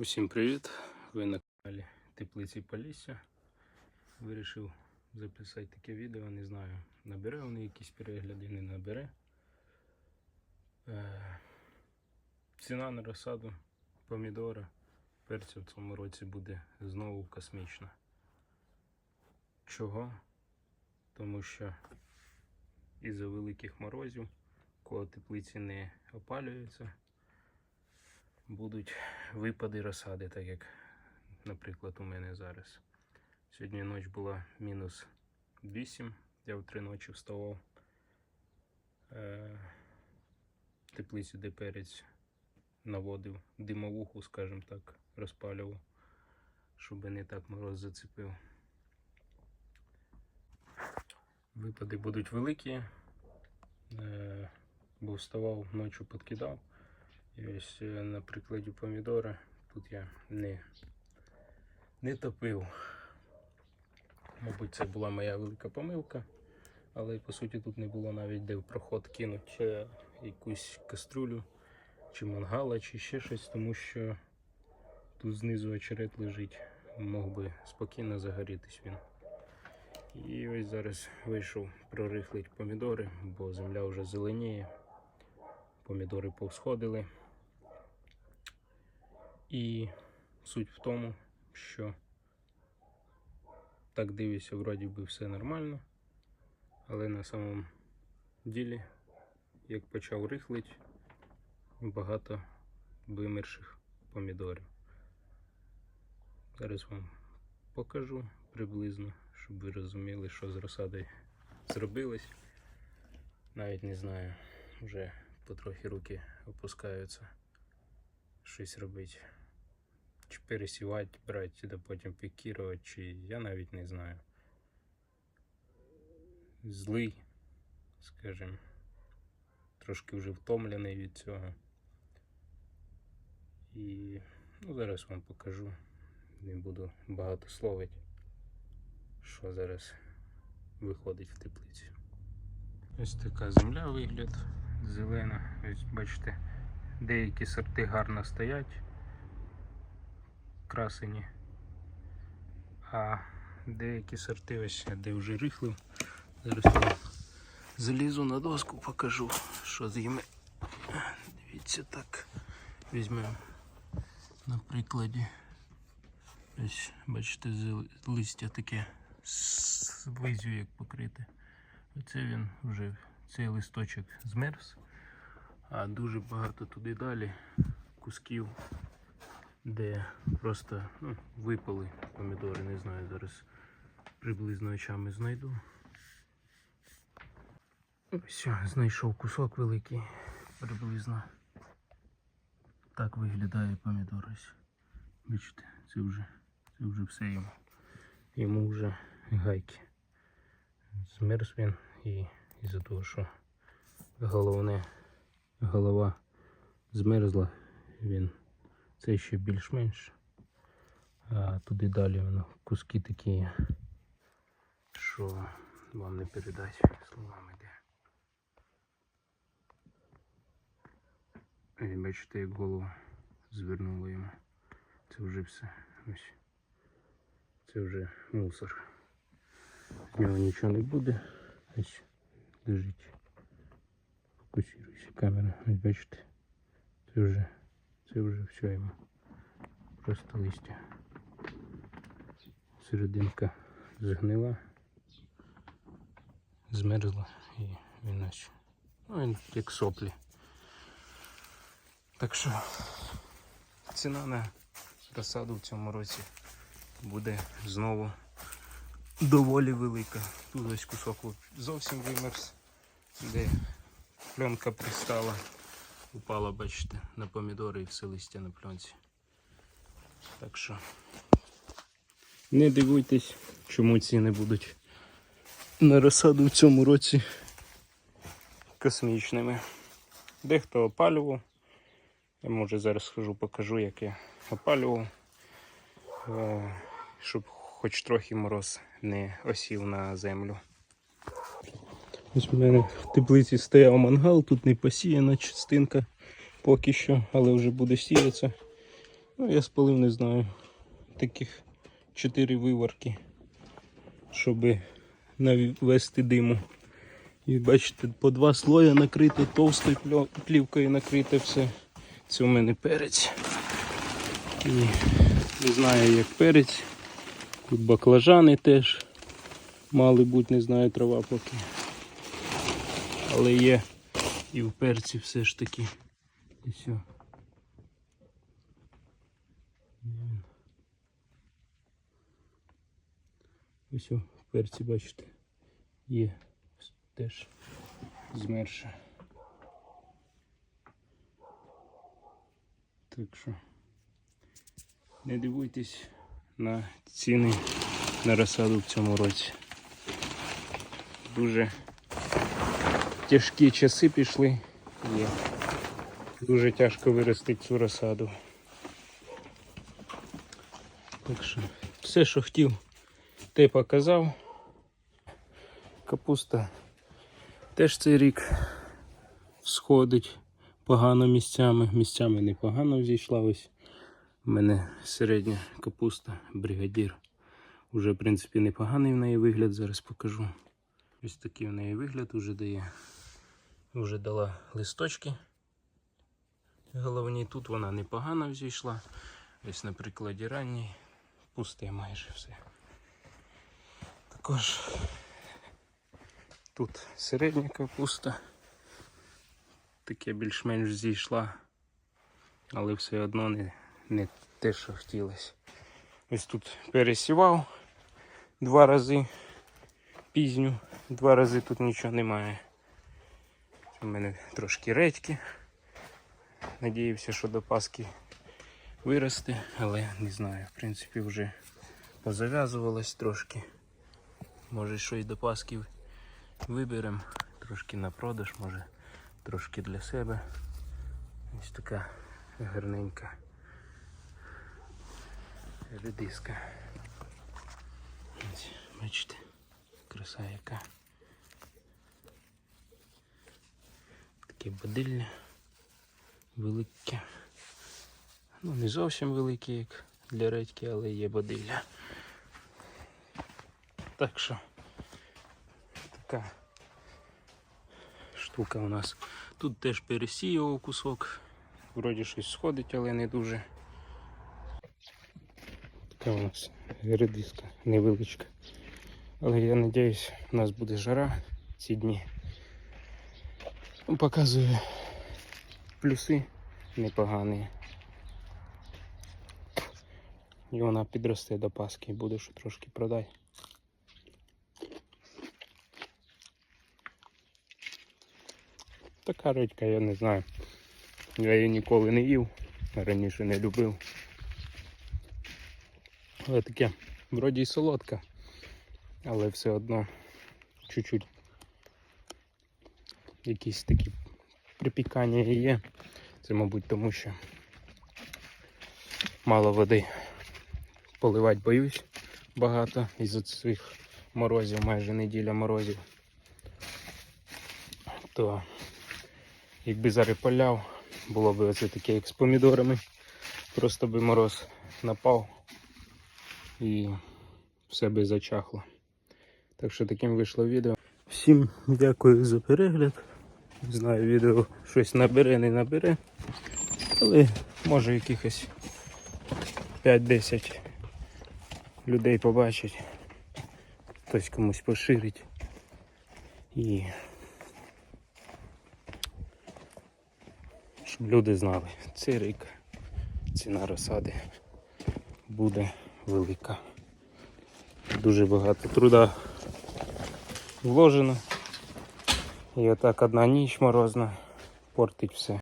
Усім привіт! Ви на каналі Теплиці Полісся. Вирішив записати таке відео, не знаю, набере вони якісь перегляди, не набере. Е, ціна на розсаду помідора перцю в цьому році буде знову космічна. Чого? Тому що із-за великих морозів, коли теплиці не опалюються, будуть випади розсади, так як, наприклад, у мене зараз. Сьогодні ніч була мінус 8, я в три ночі вставав. Е, в теплиці, де перець наводив димовуху, скажімо так, розпалював, щоб не так мороз зацепив. Випади будуть великі, е, бо вставав ночі підкидав. Ось е, на прикладі помідора тут я не, не топив. Мабуть, це була моя велика помилка, але по суті тут не було навіть де в проход кинути е, якусь каструлю, чи мангала, чи ще щось, тому що тут знизу очерет лежить, мог би спокійно загорітись він. І ось зараз вийшов прорихлить помідори, бо земля вже зеленіє, помідори повсходили. І суть в тому, що так дивишся, вроді би все нормально, але на самом ділі, як почав рихлить, багато вимерших помідорів. Зараз вам покажу приблизно, щоб ви розуміли, що з розсадою зробилось. Навіть не знаю, вже потрохи руки опускаються щось робити. Чи пересівати, брати, да потім пікірувати, чи я навіть не знаю. Злий, скажімо, трошки вже втомлений від цього. І ну, зараз вам покажу. Не буду багато словити, що зараз виходить в теплиці. Ось така земля вигляд зелена. Ось бачите, деякі сорти гарно стоять, красені, а деякі сорти ось де вже рихлив. Зараз я залізу на доску, покажу, що з ними. Дивіться так. Візьмемо на прикладі. Ось, бачите, листя таке з як покрите. Оце він вже цей листочок змерз, а дуже багато туди далі кусків, де просто ну, випали помідори, не знаю, зараз приблизно очами знайду. Все, знайшов кусок великий, приблизно. Так виглядає помідор ось. Бачите, це вже, це вже все йому. Йому вже гайки. Змерз він і із-за того, що головне голова змерзла, він це ще більш-менш. А туди далі воно куски такі, що вам не передать словами де. І бачите, як голову звернуло йому. Це вже все. Ось. Це вже мусор. З нього нічого не буде. Ось лежить. Фокусується камера. Ось бачите. Це вже, це вже все йому. Просто листя. Серединка згнила, змерзла і він ось. Ну, він як соплі. Так що ціна на розсаду в цьому році буде знову доволі велика. Тут ось кусок зовсім вимерз, де пленка пристала, упала, бачите, на помідори і все листя на пленці. Так що не дивуйтесь, чому ціни будуть на розсаду в цьому році космічними. Дехто опалював. Я може зараз схожу, покажу, як я опалював, е, щоб хоч трохи мороз не осів на землю. Ось у мене в теплиці стояв мангал, тут не посіяна частинка поки що, але вже буде сіятися. Ну, я спалив, не знаю, таких 4 виварки, щоб навести диму. І бачите, по два слоя накрите, товстою плівкою накрите все. Це у мене перець. І не знаю як перець. Тут баклажани теж. Мали бути, не знаю, трава поки. Але є і в перці все ж таки. І все. Ось в перці, бачите, є теж змерше. Так що не дивуйтесь на ціни на розсаду в цьому році. Дуже тяжкі часи пішли. Є. Дуже тяжко виростити цю розсаду. Так що все, що хотів, те показав. Капуста теж цей рік сходить погано місцями. Місцями непогано взійшла ось. У мене середня капуста, бригадір. Уже, в принципі, непоганий в неї вигляд, зараз покажу. Ось такий в неї вигляд уже дає. Вже дала листочки. Головні тут вона непогано взійшла. Ось на прикладі ранній. Пусте майже все. Також тут середня капуста. Таке більш-менш зійшла, але все одно не, не те, що хотілося. Ось тут пересівав два рази пізню, два рази тут нічого немає. У мене трошки редьки. Надіявся, що до Пасхи виросте, але не знаю. В принципі, вже позав'язувалось трошки. Може, що і до Пасхи виберемо. Трошки на продаж, може, трошки для себе. Ось така гарненька редиска. Бачите, краса яка. Таке бодилля велике. Ну, не зовсім велике, як для редьки, але є бодилля. Так що така штука у нас. Тут теж пересіював кусок. Вроді щось сходить, але не дуже. Така у нас редиска невеличка. Але я сподіваюся, у нас буде жара ці дні. Показую плюси непогані. І вона підросте до Пасхи і буде що трошки продати. Така редька, я не знаю. Я її ніколи не їв, раніше не любив. Але таке, вроді й солодка, але все одно чуть-чуть якісь такі припікання є. Це, мабуть, тому що мало води. Поливати боюсь багато із-за цих морозів, майже неділя морозів. То якби зараз було б оце таке, як з помідорами. Просто би мороз напав і все би зачахло. Так що таким вийшло відео. Всім дякую за перегляд. Не знаю, відео щось набере, не набере. Але може якихось 5-10 людей побачить. Хтось комусь поширить. І щоб люди знали, цей рік ціна розсади буде велика. Дуже багато труда вложено. І отак одна ніч морозна портить все.